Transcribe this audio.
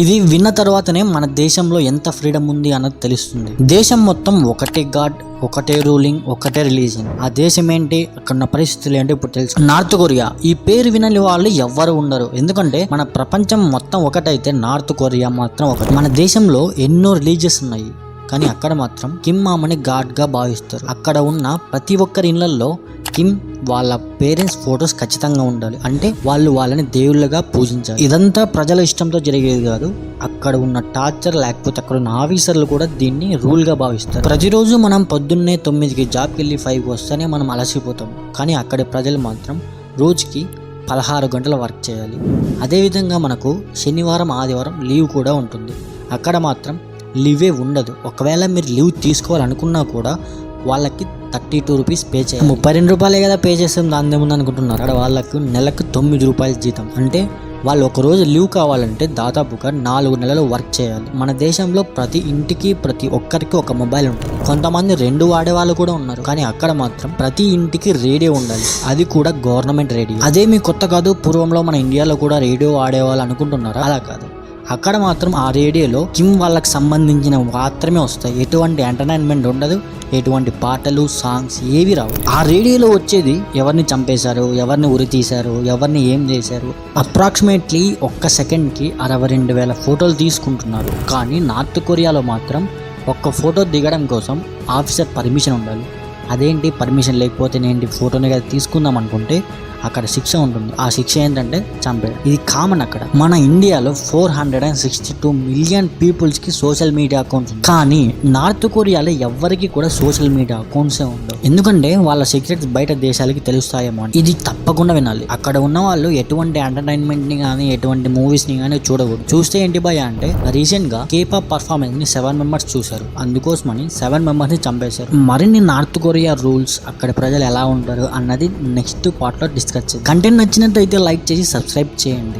ఇది విన్న తర్వాతనే మన దేశంలో ఎంత ఫ్రీడమ్ ఉంది అన్నది తెలుస్తుంది. దేశం మొత్తం ఒకటే గాడ్ ఒకటే రూలింగ్ ఒకటే రిలీజన్ ఆ దేశం ఏంటి అక్కడ ఉన్న పరిస్థితులు ఏంటి ఇప్పుడు తెలుసు. North Korea. ఈ పేరు వినని వాళ్ళు ఎవ్వరు ఉండరు. ఎందుకంటే మన ప్రపంచం మొత్తం ఒకటైతే నార్త్ కొరియా మాత్రం ఒకటి. మన దేశంలో ఎన్నో రిలీజియస్ ఉన్నాయి. కానీ అక్కడ మాత్రం కిమ్ మామని గాడ్గా భావిస్తారు. అక్కడ ఉన్న ప్రతి ఒక్కరి ఇళ్ళలో కిమ్ వాళ్ళ పేరెంట్స్ ఫొటోస్ ఖచ్చితంగా ఉండాలి. అంటే వాళ్ళు వాళ్ళని దేవుళ్ళగా పూజించాలి. ఇదంతా ప్రజల ఇష్టంతో జరిగేది కాదు. అక్కడ ఉన్న టార్చర్ లేకపోతే అక్కడ ఉన్న ఆఫీసర్లు కూడా దీన్ని రూల్గా భావిస్తారు. ప్రతిరోజు మనం పొద్దున్నే తొమ్మిదికి జాబ్కి వెళ్ళి ఫైవ్ వస్తేనే మనం అలసిపోతాం. కానీ అక్కడ ప్రజలు మాత్రం రోజుకి పదహారు గంటల వర్క్ చేయాలి. అదేవిధంగా మనకు శనివారం ఆదివారం లీవ్ కూడా ఉంటుంది. అక్కడ మాత్రం లీవే ఉండదు. ఒకవేళ మీరు లీవ్ తీసుకోవాలనుకున్నా కూడా వాళ్ళకి థర్టీ టూ రూపీస్ పే చేయాలి. ముప్పై రెండు రూపాయలే కదా పే చేస్తాం దాని ఏముంది అనుకుంటున్నారు? అక్కడ వాళ్ళకు నెలకు తొమ్మిది రూపాయల జీతం. అంటే వాళ్ళు ఒక రోజు లీవ్ కావాలంటే దాదాపుగా నాలుగు నెలలు వర్క్ చేయాలి. మన దేశంలో ప్రతి ఇంటికి ప్రతి ఒక్కరికి ఒక మొబైల్ ఉంటుంది. కొంతమంది రెండు వాడే వాళ్ళు కూడా ఉన్నారు. కానీ అక్కడ మాత్రం ప్రతి ఇంటికి రేడియో ఉండాలి. అది కూడా గవర్నమెంట్ రేడియో అదే మీ కొత్త కాదు పూర్వంలో మన ఇండియాలో కూడా రేడియో వాడేవాళ్ళు అనుకుంటున్నారు? అలా కాదు. అక్కడ మాత్రం ఆ రేడియోలో కిమ్ వాళ్ళకి సంబంధించిన మాత్రమే వస్తాయి. ఎటువంటి ఎంటర్టైన్మెంట్ ఉండదు ఎటువంటి పాటలు సాంగ్స్ ఏవి రావు. ఆ రేడియోలో వచ్చేది ఎవరిని చంపేశారు ఎవరిని ఉరి తీశారు ఎవరిని ఏం చేశారు? అప్రాక్సిమేట్లీ ఒక్క సెకండ్కి అరవై రెండు వేల ఫోటోలు తీసుకుంటున్నారు. కానీ నార్త్ కొరియాలో మాత్రం ఒక్క ఫోటో దిగడం కోసం ఆఫీసర్ పర్మిషన్ ఉండాలి. అదేంటి పర్మిషన్ లేకపోతే నేను ఫోటోని కదా తీసుకుందాం అనుకుంటే అక్కడ శిక్ష ఉంటుంది. ఆ శిక్ష ఏంటంటే చంపేయడం. ఇది కామన్ అక్కడ. మన ఇండియాలో four hundred and sixty two million పీపుల్స్కి social media accounts కానీ నార్త్ కొరియాలో ఎవ్వరికి కూడా సోషల్ మీడియా అకౌంట్సే ఉండవు. ఎందుకంటే వాళ్ళ సీక్రెట్స్ బయట దేశాలకి తెలుస్తాయేమో అని. ఇది తప్పకుండా వినాలి. అక్కడ ఉన్న వాళ్ళు ఎటువంటి ఎంటర్టైన్మెంట్ని కానీ ఎటువంటి మూవీస్ని కానీ చూడకూడదు. చూస్తే ఏంటి భయ అంటే రీసెంట్గా కేపాప్ పర్ఫార్మెన్స్ని సెవెన్ మెంబర్స్ చూశారు. అందుకోసమని సెవెన్ మెంబర్స్ని చంపేశారు. మరిన్ని నార్త్ కొరియా రూల్స్ అక్కడ ప్రజలు ఎలా ఉంటారు అన్నది నెక్స్ట్ పార్ట్లో డిస్కస్ చేద్దాం కంటెంట్ నచ్చినట్టయితే లైక్ చేసి సబ్స్క్రైబ్ చేయండి.